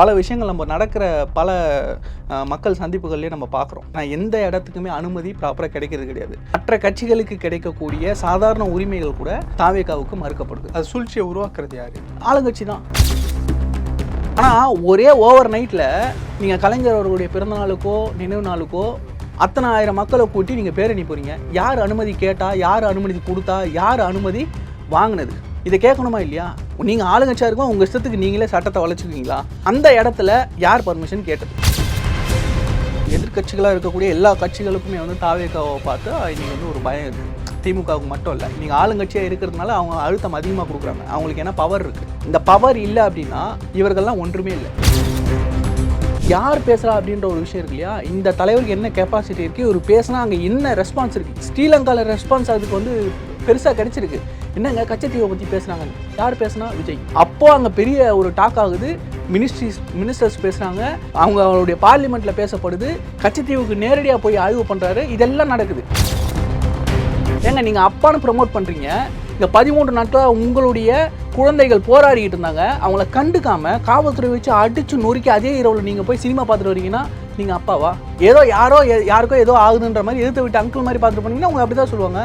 பல விஷயங்கள் நம்ம நடக்கிற பல மக்கள் சந்திப்புகள்லேயே நம்ம பார்க்குறோம். நான் எந்த இடத்துக்குமே அனுமதி ப்ராப்பராக கிடைக்கிறது கிடையாது. மற்ற கட்சிகளுக்கு கிடைக்கக்கூடிய சாதாரண உரிமைகள் கூட தாவேகாவுக்கு மறுக்கப்படுது. அது சூழ்ச்சியை உருவாக்குறது யாரு? ஆளுங்கட்சி தான். ஆனால் ஒரே ஓவர் நைட்டில் நீங்கள் கலைஞர் அவர்களுடைய பிறந்தநாளுக்கோ நினைவு நாளுக்கோ அத்தனை ஆயிரம் மக்களை கூட்டி நீங்கள் பேரணி போகிறீங்க யார் அனுமதி கேட்டால் யார் அனுமதி கொடுத்தா யார் அனுமதி வாங்கினது? இதை கேட்கணுமா இல்லையா? நீங்கள் ஆளுங்கட்சியாக இருக்கும் உங்கள் இஷ்டத்துக்கு நீங்களே சட்டத்தை வளைச்சிருக்கீங்களா அந்த இடத்துல யார் பர்மிஷன் கேட்டது? எதிர்க்கட்சிகளாக இருக்கக்கூடிய எல்லா கட்சிகளுக்குமே வந்து தாவேக்காவை பார்த்து இன்றைக்கி வந்து ஒரு பயம் இருக்குது திமுகவுக்கு மட்டும் இல்லை நீங்கள் ஆளுங்கட்சியாக இருக்கிறதுனால அவங்க அழுத்தம் அதிகமாக கொடுக்குறாங்க. அவங்களுக்கு என்ன பவர் இருக்குது இந்த பவர் இல்லை அப்படின்னா இவர்கள்லாம் ஒன்றுமே இல்லை. யார் பேசுகிறா அப்படின்ற ஒரு விஷயம் இருக்கு இல்லையா? இந்த தலைவருக்கு என்ன கெப்பாசிட்டி இருக்குது இவர் பேசினா அங்கே என்ன ரெஸ்பான்ஸ் இருக்குது ஸ்ரீலங்காவில் ரெஸ்பான்ஸ் அதுக்கு வந்து பெருசாக கிடைச்சிருக்கு. என்னங்க கச்சத்தீவை பற்றி பேசுனாங்க யார் பேசுனா? விஜய். அப்போ அங்கே பெரிய ஒரு டாக் ஆகுது. மினிஸ்ட்ரிஸ் மினிஸ்டர்ஸ் பேசுகிறாங்க அவங்க அவருடைய பார்லிமெண்ட்டில் பேசப்படுது. கச்சத்தீவுக்கு நேரடியாக போய் ஆய்வு பண்ணுறாரு இதெல்லாம் நடக்குது. ஏங்க நீங்கள் அப்பான்னு ப்ரமோட் பண்ணுறீங்க இந்த பதிமூன்று நாட்களாக உங்களுடைய குழந்தைகள் போராடிக்கிட்டு இருந்தாங்க. அவங்கள கண்டுக்காமல் காவல்துறை வச்சு அடித்து நொறுக்கி அதே இரவில் நீங்கள் போய் சினிமா பார்த்துட்டு வரீங்கன்னா நீங்கள் அப்பாவா ஏதோ யாரோ யாருக்கோ ஏதோ ஆகுதுன்ற மாதிரி எதிர்த்து விட்டு அங்கிள் மாதிரி பார்த்துட்டு போனீங்கன்னா அவங்க அப்படி தான் சொல்லுவாங்க.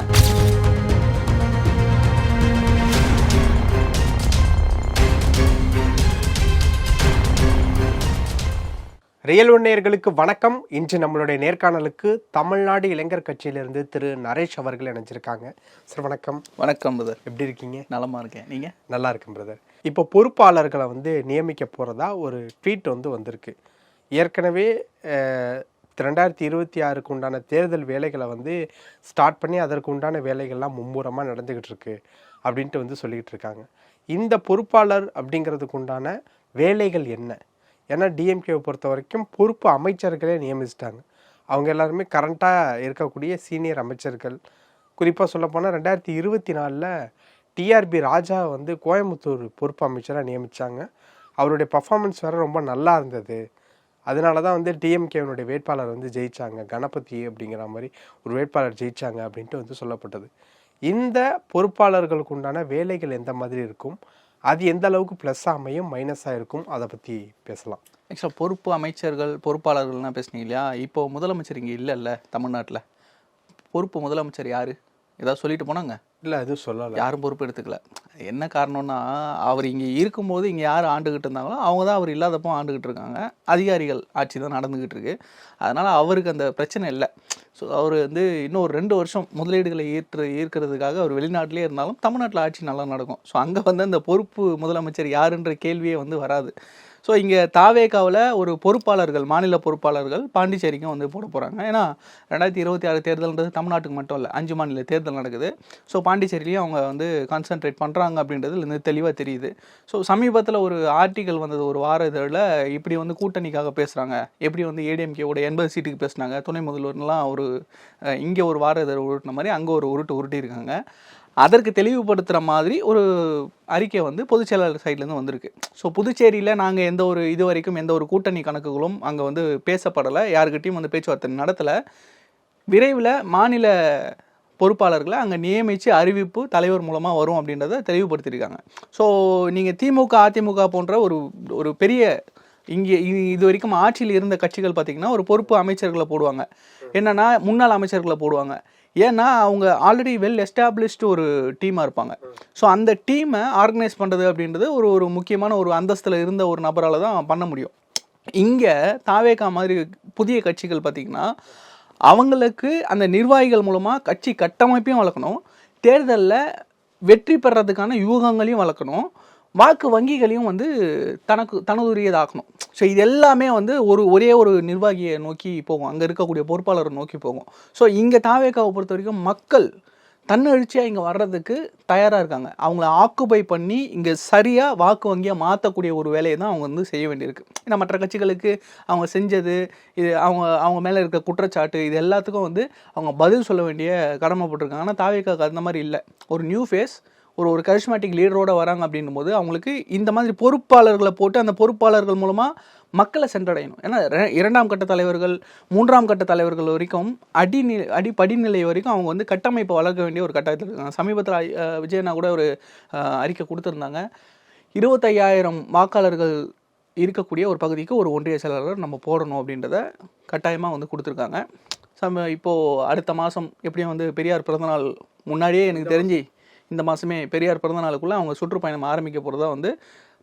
ரியல் நேயர்களுக்கு வணக்கம். இன்று நம்மளுடைய நேர்காணலுக்கு தமிழ்நாடு இளைஞர் கட்சியிலிருந்து திரு நரேஷ் அவர்கள் இணைஞ்சிருக்காங்க. சார் வணக்கம். வணக்கம் பிரதர் எப்படி இருக்கீங்க? நலமாக இருக்கேன். நீங்கள் நல்லா இருக்கும் பிரதர் இப்போ பொறுப்பாளர்களை வந்து நியமிக்க போகிறதா ஒரு ட்வீட் வந்து வந்திருக்கு. ஏற்கனவே ரெண்டாயிரத்தி இருபத்தி ஆறுக்கு உண்டான தேர்தல் வேலைகளை வந்து ஸ்டார்ட் பண்ணி அதற்கு உண்டான வேலைகள்லாம் மும்முரமாக நடந்துக்கிட்டு இருக்கு அப்படின்ட்டு வந்து சொல்லிக்கிட்டு இருக்காங்க. இந்த பொறுப்பாளர் அப்படிங்கிறதுக்கு உண்டான வேலைகள் என்ன? ஏன்னா டிஎம்கேவை பொறுத்த வரைக்கும் பொறுப்பு அமைச்சர்களே நியமிச்சிட்டாங்க. அவங்க எல்லாருமே கரண்ட்டாக இருக்கக்கூடிய சீனியர் அமைச்சர்கள். குறிப்பாக சொல்லப்போனால் ரெண்டாயிரத்தி இருபத்தி நாலில் டிஆர்பி ராஜா வந்து கோயம்புத்தூர் பொறுப்பு அமைச்சராக நியமித்தாங்க அவருடைய பர்ஃபார்மன்ஸ் வேறு ரொம்ப நல்லா இருந்தது. அதனால தான் வந்து டிஎம்கேவனுடைய வேட்பாளர் வந்து ஜெயிச்சாங்க. கணபதி அப்படிங்கிற மாதிரி ஒரு வேட்பாளர் ஜெயிச்சாங்க அப்படின்ட்டு வந்து சொல்லப்பட்டது. இந்த பொறுப்பாளர்களுக்கு உண்டான வேலைகள் எந்த மாதிரி இருக்கும்? அது எந்த அளவுக்கு ப்ளஸ்ஸாக அமையும் மைனஸாக இருக்கும் அதை பற்றி பேசலாம். ஆக்சுவலாக பொறுப்பு அமைச்சர்கள் பொறுப்பாளர்கள்லாம் பேசுனீங்க இல்லையா? இப்போ முதலமைச்சர் இங்கே இல்லைல்ல தமிழ்நாட்டில். பொறுப்பு முதலமைச்சர் யார்? ஏதாவது சொல்லிட்டு போனாங்க? இல்லை அது சொல்லலை. யாரும் பொறுப்பு எடுத்துக்கல. என்ன காரணம்னா அவர் இங்கே இருக்கும்போது இங்கே யார் ஆண்டுகிட்டு இருந்தாங்களோ அவங்க தான் அவர் இல்லாதப்போ ஆண்டுகிட்டு இருக்காங்க. அதிகாரிகள் ஆட்சி தான் நடந்துக்கிட்டு இருக்கு. அதனால் அவருக்கு அந்த பிரச்சனை இல்லை. ஸோ அவர் வந்து இன்னும் ஒரு ரெண்டு வருஷம் முதலீடுகளை ஈர்த்து ஈர்க்கிறதுக்காக அவர் வெளிநாட்டிலே இருந்தாலும் தமிழ்நாட்டில் ஆட்சி நல்லா நடக்கும். ஸோ அங்கே வந்து அந்த பொறுப்பு முதலமைச்சர் யாருன்ற கேள்வியே வந்து வராது. ஸோ இங்கே தாவேகாவில் ஒரு பொறுப்பாளர்கள் மாநில பொறுப்பாளர்கள் பாண்டிச்சேரிக்கும் வந்து போட போகிறாங்க ஏன்னா ரெண்டாயிரத்தி இருபத்தி ஆறு தேர்தல்ன்றது தமிழ்நாட்டுக்கு மட்டும் இல்லை அஞ்சு மாநில தேர்தல் நடக்குது. ஸோ பாண்டிச்சேரியிலையும் அவங்க வந்து கான்சென்ட்ரேட் பண்ணுறாங்க அப்படின்றது வந்து தெளிவாக தெரியுது. ஸோ சமீபத்தில் ஒரு ஆர்டிக்கல் வந்தது ஒரு வார இதழில் இப்படி வந்து கூட்டணிக்காக பேசுகிறாங்க எப்படி வந்து ஏடிஎம்கேவோட எண்பது சீட்டுக்கு பேசுனாங்க. துணை முதல்வர்லாம் ஒரு இங்கே ஒரு வார இதழ் உருட்டின மாதிரி அங்கே ஒரு உருட்டு உருட்டியிருக்காங்க. அதற்கு தெளிவுபடுத்துகிற மாதிரி ஒரு அறிக்கை வந்து பொதுச் செயலாளர் சைட்லேருந்து வந்திருக்கு. ஸோ புதுச்சேரியில் நாங்கள் எந்த ஒரு இது வரைக்கும் எந்த ஒரு கூட்டணி கணக்குகளும் அங்கே வந்து பேசப்படலை. யாருக்கிட்டையும் வந்து பேச்சுவார்த்தை நடத்தலை. விரைவில் மாநில பொறுப்பாளர்களை அங்கே நியமித்து அறிவிப்பு தலைவர் மூலமாக வரும் அப்படின்றத தெளிவுபடுத்தியிருக்காங்க. ஸோ நீங்கள் திமுக அதிமுக போன்ற ஒரு ஒரு பெரிய இங்கே இது வரைக்கும் ஆட்சியில் இருந்த கட்சிகள் பார்த்திங்கன்னா ஒரு பொறுப்பு அமைச்சர்களை போடுவாங்க. என்னென்னா முன்னாள் அமைச்சர்களை போடுவாங்க. ஏன்னா அவங்க ஆல்ரெடி வெல் எஸ்டாப்ளிஷ்டு ஒரு டீமாக இருப்பாங்க. ஸோ அந்த டீமை ஆர்கனைஸ் பண்ணுறது அப்படின்றது ஒரு ஒரு முக்கியமான ஒரு அந்தஸ்தில் இருந்த ஒரு நபரால் தான் பண்ண முடியும். இங்கே தாவேகா மாதிரி புதிய கட்சிகள் பார்த்திங்கன்னா அவங்களுக்கு அந்த நிர்வாகிகள் மூலமாக கட்சி கட்டமைப்பையும் வளர்க்கணும். தேர்தலில் வெற்றி பெறதுக்கான யூகங்களையும் வளர்க்கணும். வாக்கு வங்கிகளையும் வந்து தனக்கு தனதுரியதாக்கணும் ஸோ இது எல்லாமே வந்து ஒரு ஒரே ஒரு நிர்வாகியை நோக்கி போகும். அங்கே இருக்கக்கூடிய பொறுப்பாளரை நோக்கி போகும். ஸோ இங்கே தாவேக்காவை பொறுத்த வரைக்கும் மக்கள் தன்னெழுச்சியாக இங்கே வர்றதுக்கு தயாராக இருக்காங்க. அவங்கள ஆக்குபை பண்ணி இங்கே சரியாக வாக்கு வங்கியாக மாற்றக்கூடிய ஒரு வேலையை தான் அவங்க வந்து செய்ய வேண்டியிருக்கு. ஏன்னா மற்ற கட்சிகளுக்கு அவங்க செஞ்சது இது அவங்க அவங்க மேலே இருக்க குற்றச்சாட்டு இது எல்லாத்துக்கும் வந்து அவங்க பதில் சொல்ல வேண்டிய கடமைப்பட்டிருக்காங்க ஆனால் தாவேக்காக்கு அந்த மாதிரி இல்லை. ஒரு நியூ ஃபேஸ் ஒரு ஒரு கரிஷ்மேட்டிக் லீடரோட வராங்க அப்படின்னும் போது அவங்களுக்கு இந்த மாதிரி பொறுப்பாளர்களை போட்டு அந்த பொறுப்பாளர்கள் மூலமாக மக்களை சென்றடையணும் ஏன்னா ரெ- இரண்டாம் கட்ட தலைவர்கள் மூன்றாம் கட்ட தலைவர்கள் வரைக்கும் அடிநி அடி படிநிலை வரைக்கும் அவங்க வந்து கட்டமைப்பை வளர்க்க வேண்டிய ஒரு கட்டாயத்தில் இருக்காங்க. சமீபத்தில் விஜயனா கூட ஒரு அறிக்கை கொடுத்துருந்தாங்க. இருபத்தையாயிரம் வாக்காளர்கள் இருக்கக்கூடிய ஒரு பகுதிக்கு ஒரு ஒன்றிய செயலாளர் நம்ம போடணும் அப்படின்றத கட்டாயமாக வந்து கொடுத்துருக்காங்க. சம இப்போது அடுத்த மாதம் எப்படியும் வந்து பெரியார் பிறந்தநாள் முன்னாடியே எனக்கு தெரிஞ்சு இந்த மாதமே பெரியார் பிறந்த நாளுக்குள்ளே அவங்க சுற்றுப்பயணம் ஆரம்பிக்க போகிறதா வந்து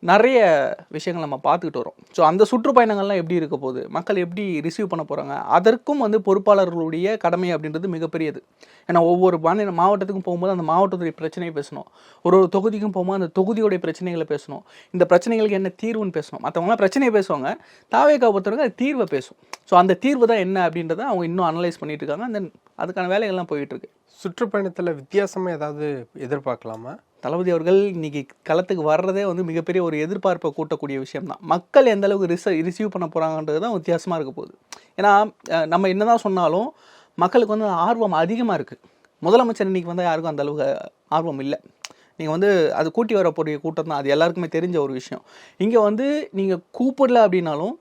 நிறைய விஷயங்கள் நம்ம பார்த்துக்கிட்டு வரோம். ஸோ அந்த சுற்றுப்பயணங்கள்லாம் எப்படி இருக்க போகுது? மக்கள் எப்படி ரிசீவ் பண்ண போகிறாங்க அதற்கும் வந்து பொறுப்பாளர்களுடைய கடமை அப்படின்றது மிகப்பெரியது. ஏன்னா ஒவ்வொரு மாநில மாவட்டத்துக்கும் போகும்போது அந்த மாவட்டத்துடைய பிரச்சனையை பேசணும். ஒரு ஒரு தொகுதிக்கும் போகும்போது அந்த தொகுதியோடைய பிரச்சனைகளை பேசணும். இந்த பிரச்சனைகளுக்கு என்ன தீர்வுன்னு பேசணும். மற்றவங்களாம் பிரச்சனையை பேசுவாங்க. தாவேக்கா பொறுத்தவரைக்கும் அது தீர்வை பேசும். ஸோ அந்த தீர்வு தான் என்ன அப்படின்றத அவங்க இன்னும் அனலைஸ் பண்ணிட்டு இருக்காங்க. அந்த அதுக்கான வேலைகள்லாம் போயிட்டுருக்கு சுற்றுப்பயணத்தில் வித்தியாசமாக ஏதாவது எதிர்பார்க்கலாமா? தளபதி அவர்கள் இன்னைக்கு களத்துக்கு வர்றதே வந்து மிகப்பெரிய ஒரு எதிர்பார்ப்பை கூட்டக்கூடிய விஷயம் தான் மக்கள் எந்த அளவுக்கு ரிச ரிசீவ் பண்ண போகிறாங்கன்றது தான் வித்தியாசமாக இருக்க போகுது. ஏன்னா நம்ம என்ன தான் சொன்னாலும் மக்களுக்கு வந்து ஆர்வம் அதிகமாக இருக்குது முதலமைச்சர் இன்னைக்கு வந்து யாருக்கும் அந்த அளவுக்கு ஆர்வம் இல்லை. நீங்கள் வந்து அது கூட்டி வரக்கூடிய கூட்டம் தான். அது எல்லாருக்குமே தெரிஞ்ச ஒரு விஷயம். இங்கே வந்து நீங்கள் கூப்பிடல அப்படின்னாலும்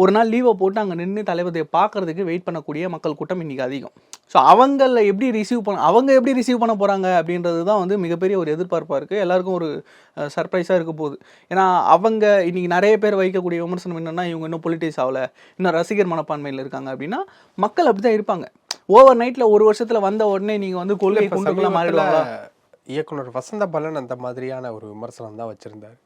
ஒரு நாள் லீவை போட்டு அங்கே நின்று தளபதியை பார்க்கறதுக்கு வெயிட் பண்ணக்கூடிய மக்கள் கூட்டம் இன்றைக்கி அதிகம். ஸோ அவங்கள எப்படி ரிசீவ் பண்ண அவங்க எப்படி ரிசீவ் பண்ண போகிறாங்க அப்படின்றது தான் வந்து மிகப்பெரிய ஒரு எதிர்பார்ப்பாக இருக்குது எல்லாருக்கும் ஒரு சர்ப்ரைஸாக இருக்க போகுது. ஏன்னா அவங்க இன்றைக்கி நிறைய பேர் வைக்கக்கூடிய விமர்சனம் என்னென்னா இவங்க இன்னும் பொலிட்டிக்ஸ் ஆகலை இன்னும் ரசிகர் மனப்பான்மையில் இருக்காங்க அப்படின்னா மக்கள் அப்படி தான் இருப்பாங்க. ஓவர் நைட்டில் ஒரு வருஷத்தில் வந்த உடனே நீங்கள் வந்து கொள்கை குண்டுக்குள்ள மாறிடுவாங்களா? இயக்குனர் வசந்த பலன் அந்த மாதிரியான ஒரு விமர்சனம் தான் வச்சுருந்தார்.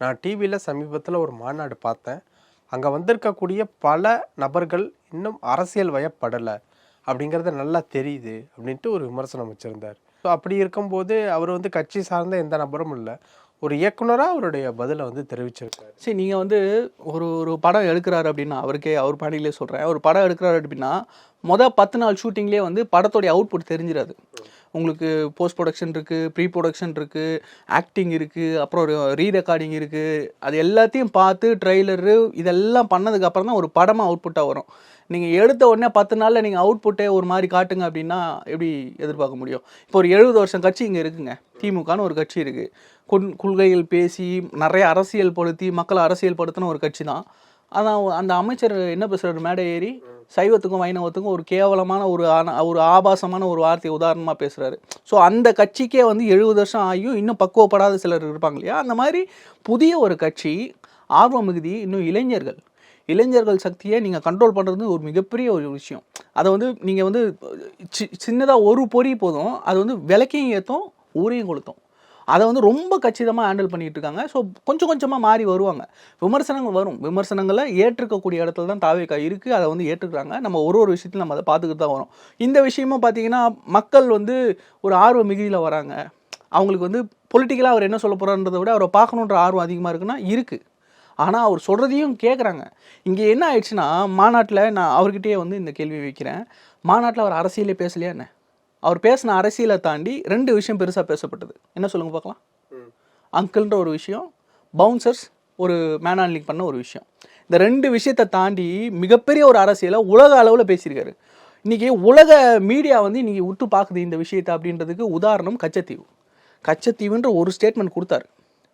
நான் டிவியில் சமீபத்தில் ஒரு மாநாடு பார்த்தேன். அங்கே வந்திருக்கக்கூடிய பல நபர்கள் இன்னும் அரசியல் வயப்படலை அப்படிங்கிறது நல்லா தெரியுது அப்படின்ட்டு ஒரு விமர்சனம் வச்சுருந்தார். ஸோ அப்படி இருக்கும்போது அவர் வந்து கட்சி சார்ந்த எந்த நபரும் இல்லை. ஒரு இயக்குனராக அவருடைய பதிலை வந்து தெரிவிச்சிருக்காரு. சரி நீங்கள் வந்து ஒரு ஒரு படம் எடுக்கிறாரு அப்படின்னா அவருக்கே அவர் பாணியிலே சொல்கிறேன் ஒரு படம் எடுக்கிறாரு அப்படின்னா மொதல் பத்து நாள் ஷூட்டிங்லேயே வந்து படத்தோடைய அவுட்புட் தெரிஞ்சிடாது. உங்களுக்கு போஸ்ட் ப்ரொடக்ஷன் இருக்குது ப்ரீ ப்ரொடக்ஷன் இருக்குது ஆக்டிங் இருக்குது அப்புறம் ரீ ரெக்கார்டிங் இருக்குது அது எல்லாத்தையும் பார்த்து ட்ரெய்லரு இதெல்லாம் பண்ணதுக்கப்புறம் தான் ஒரு படமாக அவுட்புட்டாக வரும். நீங்கள் எடுத்த உடனே பத்து நாளில் நீங்கள் அவுட்புட்டே ஒரு மாதிரி காட்டுங்க அப்படின்னா எப்படி எதிர்பார்க்க முடியும்? இப்போ ஒரு எழுபது வருஷம் கட்சி இங்கே இருக்குங்க. திமுகன்னு ஒரு கட்சி இருக்குது கொன் கொள்கைகள் பேசி நிறைய அரசியல் படுத்தி மக்களை அரசியல் படுத்தின ஒரு கட்சி தான். ஆனால் அந்த அமைச்சர் என்ன பேசுகிறார் மேடை ஏறி சைவத்துக்கும் வைணவத்துக்கும் ஒரு கேவலமான ஒரு ஒரு ஆபாசமான ஒரு வார்த்தையை உதாரணமாக பேசுகிறாரு ஸோ அந்த கட்சிக்கே வந்து எழுபது வருஷம் ஆகியும் இன்னும் பக்குவப்படாத சிலர் இருப்பாங்க இல்லையா? அந்த மாதிரி புதிய ஒரு கட்சி ஆர்வ மிகுதி இன்னும் இளைஞர்கள். இளைஞர்கள் சக்தியை நீங்கள் கண்ட்ரோல் பண்ணுறது ஒரு மிகப்பெரிய ஒரு விஷயம். அதை வந்து நீங்கள் வந்து சி சின்னதாக ஒரு பொறி போதும். அது வந்து விளக்கையும் ஏற்றும் ஊரையும் கொளுத்தும். அதை வந்து ரொம்ப கச்சிதமாக ஹேண்டில் பண்ணிகிட்டு இருக்காங்க ஸோ கொஞ்சம் கொஞ்சமாக மாறி வருவாங்க. விமர்சனங்கள் வரும். விமர்சனங்களை ஏற்றுக்கக்கூடிய இடத்துல தான் தாவேக்கா இருக்குது அதை வந்து ஏற்றுக்கிறாங்க. நம்ம ஒரு ஒரு விஷயத்தையும் நம்ம அதை பார்த்துக்கிட்டு தான் வரோம். இந்த விஷயமும் பார்த்தீங்கன்னா மக்கள் வந்து ஒரு ஆர்வ மிகுதியில் வராங்க. அவங்களுக்கு வந்து பொலிட்டிக்கலாக அவர் என்ன சொல்ல போகிறான்றதை விட அவரை பார்க்கணுன்ற ஆர்வம் அதிகமாக இருக்குன்னா இருக்குது ஆனால் அவர் சொல்கிறதையும் கேட்குறாங்க இங்கே என்ன ஆயிடுச்சுன்னா மாநாட்டில் நான் அவர்கிட்டயே வந்து இந்த கேள்வி வைக்கிறேன். மாநாட்டில் அவர் அரசியலே பேசலையா என்ன? அவர் பேசின அரசியலை தாண்டி ரெண்டு விஷயம் பெருசாக பேசப்பட்டது. என்ன சொல்லுங்க பார்க்கலாம்? அங்கிள்ன்ற ஒரு விஷயம் பவுன்சர்ஸ் ஒரு மேனான் லீக் பண்ண ஒரு விஷயம். இந்த ரெண்டு விஷயத்தை தாண்டி மிகப்பெரிய ஒரு அரசியலை உலக அளவில் பேசியிருக்காரு. இன்றைக்கி உலக மீடியா வந்து இன்றைக்கி உற்று பார்க்குது இந்த விஷயத்தை அப்படின்றதுக்கு உதாரணம் கச்சத்தீவு. கச்சத்தீவுன்ற ஒரு ஸ்டேட்மெண்ட் கொடுத்தாரு.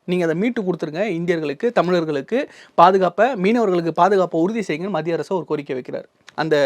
நீங்கள் அதை மீட்டு கொடுத்துருங்க இந்தியர்களுக்கு தமிழர்களுக்கு பாதுகாப்பை மீனவர்களுக்கு பாதுகாப்பை உறுதி செய்யுங்கன்னு மத்திய அரசு ஒரு கோரிக்கை வைக்கிறார். அந்த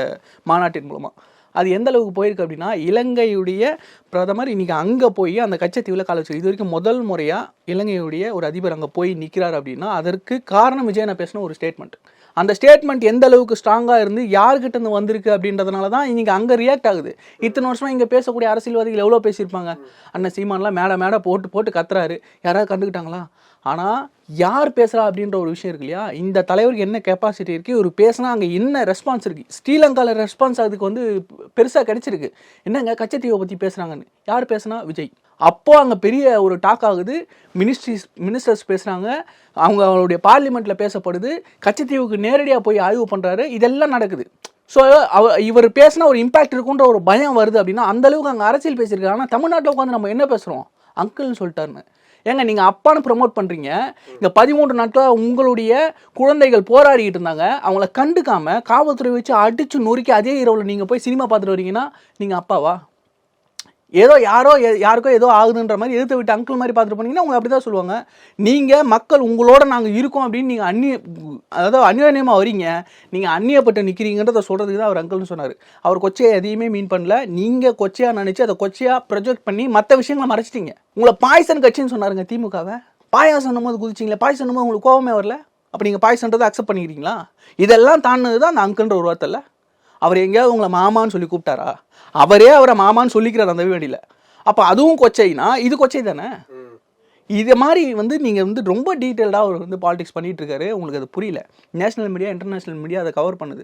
மாநாட்டின் மூலமாக அது எந்த அளவுக்கு போயிருக்கு அப்படின்னா இலங்கையுடைய பிரதமர் இன்னைக்கு அங்கே போய் அந்த கச்சத்தீவில் கால வச்சு இது வரைக்கும் முதல் முறையாக இலங்கையுடைய ஒரு அதிபர் அங்கே போய் நிற்கிறார் அப்படின்னா அதற்கு காரணம் விஜயனை பேசின ஒரு ஸ்டேட்மெண்ட் அந்த ஸ்டேட்மெண்ட் எந்த அளவுக்கு ஸ்ட்ராங்காக இருந்து யார்கிட்ட இருந்து வந்திருக்கு அப்படின்றதுனால தான் இன்றைக்கி அங்கே ரியாக்ட் ஆகுது. இத்தனை வருஷமாக இங்கே பேசக்கூடிய அரசியல்வாதிகள் எவ்வளோ பேசியிருப்பாங்க? அண்ணன் சீமான்லாம் மேடை மேடை போட்டு போட்டு கத்துறாரு. யாராவது கண்டுக்கிட்டாங்களா ஆனால் யார் பேசுகிறா அப்படின்ற ஒரு விஷயம் இருக்கு இல்லையா? இந்த தலைவருக்கு என்ன கெப்பாசிட்டி இருக்குது இவர் பேசினா அங்கே என்ன ரெஸ்பான்ஸ் இருக்குது ஸ்ரீலங்காவில் ரெஸ்பான்ஸ் அதுக்கு வந்து பெருசாக கிடச்சிருக்கு. என்னங்க கச்சத்தீவை பற்றி பேசுகிறாங்கன்னு யார் பேசுனா? விஜய். அப்போது அங்கே பெரிய ஒரு டாக் ஆகுது. மினிஸ்ட்ரிஸ் மினிஸ்டர்ஸ் பேசுகிறாங்க அவங்க அவங்களுடைய பார்லிமெண்ட்டில் பேசப்படுது. கச்சத்தீவுக்கு நேரடியாக போய் ஆய்வு பண்ணுறாரு இதெல்லாம் நடக்குது. ஸோ அவ இவர் பேசினா ஒரு இம்பாக்ட் இருக்குன்ற ஒரு பயம் வருது அப்படின்னா அந்த அளவுக்கு அங்கே அரசியல் பேசியிருக்காங்க ஆனால் தமிழ்நாட்டில் உட்காந்து நம்ம என்ன பேசுகிறோம் அங்கிள்னு சொல்லிட்டாருன்னு. ஏங்க நீங்கள் அப்பான்னு ப்ரமோட் பண்ணுறீங்க இங்கே பதிமூன்று நாட்களாக உங்களுடைய குழந்தைகள் போராடிக்கிட்டு இருந்தாங்க. அவங்கள கண்டுக்காமல் காவல்துறை வச்சு அடிச்சு நொறுக்கி அதே இரவில் நீங்கள் போய் சினிமா பார்த்துட்டு வரீங்கன்னா நீங்கள் அப்பாவா? ஏதோ யாரோ எ- யாருக்கோ ஏதோ ஆகுதுன்ற மாதிரி எதிர்த்து விட்டு அங்கிள் மாதிரி பார்த்துட்டு போனீங்கன்னா அவங்க அப்படி தான் சொல்லுவாங்க. நீங்கள் மக்கள் உங்களோட நாங்கள் இருக்கோம் அப்படின்னு நீங்கள் அந்நிய அதாவது அந்யோன்யமாக வரீங்க நீங்கள் அந்நியப்பட்டு நிற்கிறீங்கன்றத சொல்கிறதுக்கு தான் அவர் அங்கிள்னு சொன்னார். அவர் கொச்சையை எதையுமே மீன் பண்ணல. நீங்கள் கொச்சையாக நினச்சி அதை கொச்சையாக ப்ரொஜெக்ட் பண்ணி மற்ற விஷயங்களை மறைச்சிட்டீங்க. உங்களை பாய்சன் கட்சின்னு சொன்னாருங்க திமுகவை. பாயாசம் போது குதிச்சிங்களே பாய்சன் போது உங்களுக்கு கோவமே வரல. அப்போ நீங்கள் பாய்சன்றதை அக்செப்ட் பண்ணிக்கிறீங்களா? இதெல்லாம் தாண்டது தான் அந்த அங்கிள்ன்ற ஒரு வார்த்தை அவர் எங்கேயாவது உங்களை மாமான்னு சொல்லி கூப்பிட்டாரா? அவரே அவரை மாமான்னு சொல்லிக்கிறார் அந்த வேண்டியில். அப்போ அதுவும் கொச்சைனா இது கொச்சை தானே? இது மாதிரி வந்து நீங்கள் வந்து ரொம்ப டீட்டெயில்டாக அவர் வந்து பாலிடிக்ஸ் பண்ணிட்டு இருக்காரு. உங்களுக்கு அது புரியல. நேஷனல் மீடியா இன்டர்நேஷனல் மீடியா அதை கவர் பண்ணுது.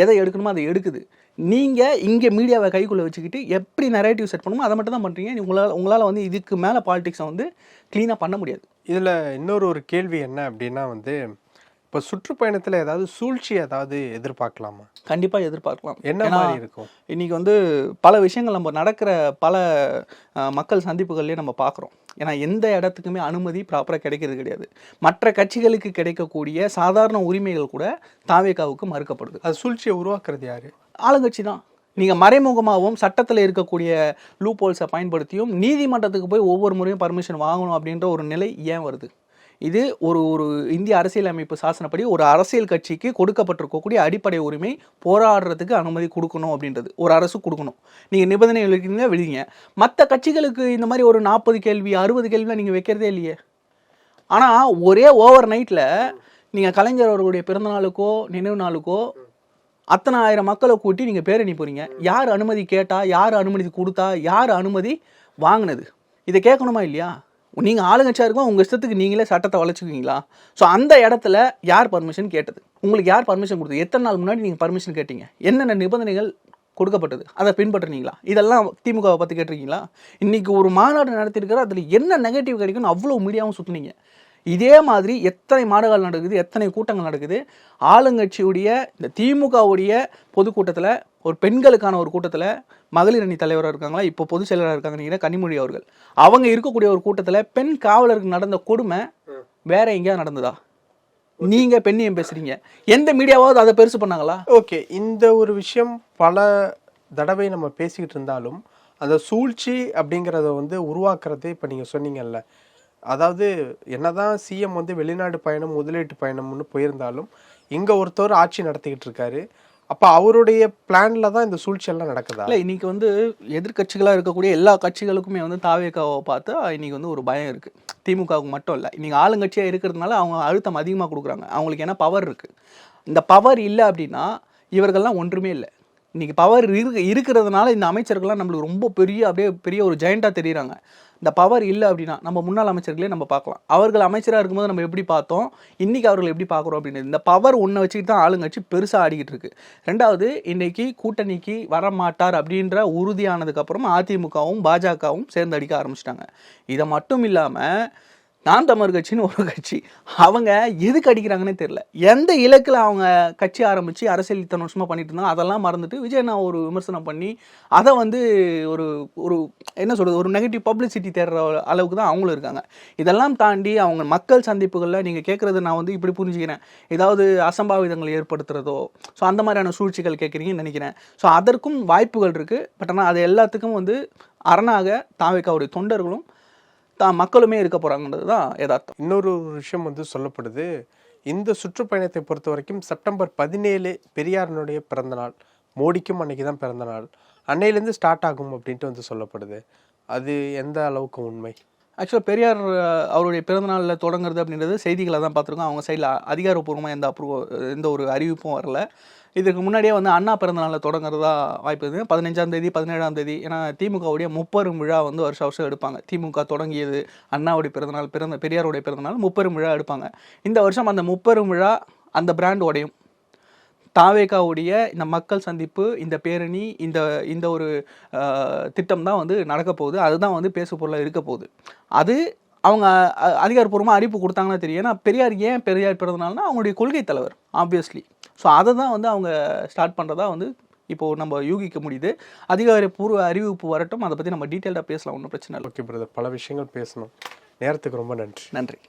எதை எடுக்கணுமோ அதை எடுக்குது. நீங்கள் இங்கே மீடியாவை கைக்குள்ளே வச்சுக்கிட்டு எப்படி நரேட்டிவ் செட் பண்ணுமோ அதை மட்டும் தான் பண்ணுறீங்க உங்களால் உங்களால் வந்து இதுக்கு மேலே பாலிடிக்ஸை வந்து க்ளீனாக பண்ண முடியாது. இதில் இன்னொரு ஒரு கேள்வி என்ன அப்படின்னா வந்து இப்போ சுற்றுப்பயணத்தில் ஏதாவது சூழ்ச்சி ஏதாவது எதிர்பார்க்கலாமா? கண்டிப்பாக எதிர்பார்க்கலாம். என்ன மாதிரி இருக்கும்? இன்னைக்கு வந்து பல விஷயங்கள் நம்ம நடக்கிற பல மக்கள் சந்திப்புகள்லேயே நம்ம பார்க்குறோம். ஏன்னா எந்த இடத்துக்குமே அனுமதி ப்ராப்பராக கிடைக்கிறது கிடையாது. மற்ற கட்சிகளுக்கு கிடைக்கக்கூடிய சாதாரண உரிமைகள் கூட தாவேகாவுக்கு மறுக்கப்படுது. அது சூழ்ச்சியை உருவாக்குறது யாரு? ஆளுங்கட்சி தான். நீங்கள் மறைமுகமாகவும் சட்டத்தில் இருக்கக்கூடிய லூப் ஹோல்ஸை பயன்படுத்தியும் நீதிமன்றத்துக்கு போய் ஒவ்வொரு முறையும் பர்மிஷன் வாங்கணும் அப்படின்ற ஒரு நிலை ஏன் வருது? இது ஒரு ஒரு இந்திய அரசியலமைப்பு சாசனப்படி ஒரு அரசியல் கட்சிக்கு கொடுக்கப்பட்டிருக்கக்கூடிய அடிப்படை உரிமை போராடுறதுக்கு அனுமதி கொடுக்கணும் அப்படின்றது. ஒரு அரசு கொடுக்கணும். நீங்கள் நிபந்தனை வைக்கிறீங்க விடுங்க மற்ற கட்சிகளுக்கு இந்த மாதிரி ஒரு நாற்பது கேள்வி அறுபது கேள்விலாம் நீங்கள் வைக்கிறதே இல்லையே. ஆனால் ஒரே ஓவர் நைட்டில் நீங்கள் கலைஞர் அவர்களுடைய பிறந்தநாளுக்கோ நினைவு நாளுக்கோ அத்தனை ஆயிரம் மக்களை கூட்டி நீங்கள் பேரணி போகிறீங்க யார் அனுமதி கேட்டால் யார் அனுமதி கொடுத்தா யார் அனுமதி வாங்கினது? இதை கேட்கணுமா இல்லையா? நீங்கள் ஆளுங்கட்சியாக இருக்கும் உங்கள் இஷ்டத்துக்கு நீங்களே சட்டத்தை வளைச்சிக்குவீங்களா ஸோ அந்த இடத்துல யார் பர்மிஷன் கேட்டது? உங்களுக்கு யார் பர்மிஷன் கொடுத்தது? எத்தனை நாள் முன்னாடி நீங்கள் பர்மிஷன் கேட்டீங்க? என்னென்ன நிபந்தனைகள் கொடுக்கப்பட்டது? அதை பின்பற்றுனீங்களா? இதெல்லாம் திமுகவை பற்றி கேட்டிருக்கீங்களா? இன்றைக்கி ஒரு மாநாடு நடத்திருக்கிற அதில் என்ன நெகட்டிவ் கிடைக்கும்னு அவ்வளோ மீடியாவும் சுற்றுனீங்க இதே மாதிரி எத்தனை மாடுகள் நடக்குது எத்தனை கூட்டங்கள் நடக்குது? ஆளுங்கட்சியுடைய இந்த திமுகவுடைய பொதுக்கூட்டத்தில் ஒரு பெண்களுக்கான ஒரு கூட்டத்தில் மகளிர் அணி தலைவராக இருக்காங்களா? இப்போ பொதுச் செயலராக இருக்காங்க கனிமொழி அவர்கள். அவங்க இருக்கக்கூடிய ஒரு கூட்டத்தில் பெண் காவலருக்கு நடந்த கொடுமை வேற எங்கேயாவது நடந்ததா? நீங்க பெண்ணியம் பேசுறீங்க? எந்த மீடியாவாவது அதை பெருசு பண்ணாங்களா? ஓகே இந்த ஒரு விஷயம் பல தடவை நம்ம பேசிக்கிட்டு இருந்தாலும் அந்த சூழ்ச்சி அப்படிங்கிறத வந்து உருவாக்குறதே இப்போ நீங்கள் சொன்னீங்கல்ல அதாவது என்னதான் சிஎம் வந்து வெளிநாடு பயணம் முதலீட்டு பயணம்னு போயிருந்தாலும் இங்கே ஒருத்தர் ஆட்சி நடத்திக்கிட்டு இருக்காரு. அப்போ அவருடைய பிளான்ல தான் இந்த சூழ்ச்சி எல்லாம் நடக்குதா? இல்ல இன்னைக்கு வந்து எதிர்க்கட்சிகளா இருக்கக்கூடிய எல்லா கட்சிகளுக்குமே வந்து தாவேக்காவை பார்த்தா இன்னைக்கு வந்து ஒரு பயம் இருக்கு. திமுகவுக்கு மட்டும் இல்லை இன்னைக்கு ஆளுங்கட்சியா இருக்கிறதுனால அவங்க அழுத்தம் அதிகமாக கொடுக்குறாங்க. அவங்களுக்கு ஏன்னா பவர் இருக்கு. இந்த பவர் இல்லை அப்படின்னா இவர்கள்லாம் ஒன்றுமே இல்லை. இன்றைக்கி பவர் இருக்கு இருக்கிறதுனால இந்த அமைச்சர்கள்லாம் நம்மளுக்கு ரொம்ப பெரிய அப்படியே பெரிய ஒரு ஜெயண்டா தெரியுறாங்க. இந்த பவர் இல்லை அப்படின்னா நம்ம முன்னாள் அமைச்சர்களே நம்ம பார்க்கலாம். அவர்கள் அமைச்சராக இருக்கும்போது நம்ம எப்படி பார்த்தோம்? இன்றைக்கி அவர்கள் எப்படி பார்க்குறோம் அப்படின்னு இந்த பவர் ஒன்றை வச்சுக்கிட்டு தான் ஆளுங்கட்சி பெருசாக ஆடிக்கிட்டு இருக்கு. ரெண்டாவது இன்றைக்கி கூட்டணிக்கு வர மாட்டார் அப்படின்ற உறுதியானதுக்கப்புறம் அதிமுகவும் பாஜகவும் சேர்ந்து அடிக்க ஆரம்பிச்சிட்டாங்க. இதை மட்டும் இல்லாமல் நான் தமிழ் கட்சின்னு ஒரு கட்சி. அவங்க எதுக்கு அடிக்கிறாங்கன்னே தெரில எந்த இலக்கில் அவங்க கட்சி ஆரம்பித்து அரசியல் இத்தனை வருஷமாக பண்ணிட்டு இருந்தாங்க அதெல்லாம் மறந்துட்டு விஜய் நான் ஒரு விமர்சனம் பண்ணி அதை வந்து ஒரு ஒரு என்ன சொல்கிறது ஒரு நெகட்டிவ் பப்ளிசிட்டி தேடுற அளவுக்கு தான் அவங்களும் இருக்காங்க. இதெல்லாம் தாண்டி அவங்க மக்கள் சந்திப்புகளில் நீங்கள் கேட்குறது நான் வந்து இப்படி புரிஞ்சுக்கிறேன். ஏதாவது அசம்பாவிதங்கள் ஏற்படுத்துகிறதோ ஸோ அந்த மாதிரியான சூழ்ச்சிகள் கேட்குறீங்கன்னு நினைக்கிறேன். ஸோ அதற்கும் வாய்ப்புகள் இருக்குது பட் ஆனால் அது எல்லாத்துக்கும் வந்து அரணாக தாவேக்காவுடைய தொண்டர்களும் தான் மக்களுமே இருக்க போகிறாங்கன்றது தான் யதார்த்தம். இன்னொரு விஷயம் வந்து சொல்லப்படுது. இந்த சுற்றுப்பயணத்தை பொறுத்த வரைக்கும் செப்டம்பர் பதினேழு பெரியாரனுடைய பிறந்த நாள் மோடிக்கும் அன்னைக்கு தான் பிறந்த நாள் அன்னையிலேருந்து ஸ்டார்ட் ஆகும் அப்படின்ட்டு வந்து சொல்லப்படுது. அது எந்த அளவுக்கு உண்மை? ஆக்சுவலாக பெரியார் அவருடைய பிறந்தநாளில் தொடங்குறது அப்படின்றது செய்திகளை தான் பார்த்துருக்கோம். அவங்க சைடில் அதிகாரப்பூர்வமாக எந்த அப்ரூவ் எந்த ஒரு அறிவிப்பும் வரல. இதுக்கு முன்னாடியே வந்து அண்ணா பிறந்தநாளில் தொடங்குறதா வாய்ப்பு இருக்குது பதினஞ்சாம் தேதி பதினேழாம் தேதி ஏன்னா திமுகவுடைய முப்பெரும் விழா வந்து வருஷம் வருஷம் எடுப்பாங்க. திமுக தொடங்கியது அண்ணாவுடைய பிறந்தநாள் பிறந்த பெரியாருடைய பிறந்தநாள் முப்பெரும் விழா எடுப்பாங்க. இந்த வருஷம் அந்த முப்பெரும் விழா அந்த பிராண்ட் உடையும். தாவேகாவுடைய இந்த மக்கள் சந்திப்பு இந்த பேரணி இந்த இந்த ஒரு திட்டம் தான் வந்து நடக்க போகுது. அதுதான் வந்து பேசு பொருளாக இருக்க போகுது. அது அவங்க அதிகாரப்பூர்வமாக அறிவிப்பு கொடுத்தாங்கன்னா தெரியும். ஏன்னா பெரியார் ஏன் பெரியார் பிறந்தனால்னா அவங்களுடைய கொள்கை தலைவர் ஆப்வியஸ்லி ஸோ அதை தான் வந்து அவங்க ஸ்டார்ட் பண்ணுறதா வந்து இப்போது நம்ம யூகிக்க முடியுது. அதிகாரப்பூர்வ அறிவிப்பு வரட்டும். அதை பற்றி நம்ம டீட்டெயில்டாக பேசலாம். ஒன்றும் பிரச்சனை இல்லை. ஓகே பிரதர் பல விஷயங்கள் பேசணும். நேரத்துக்கு ரொம்ப நன்றி. நன்றி.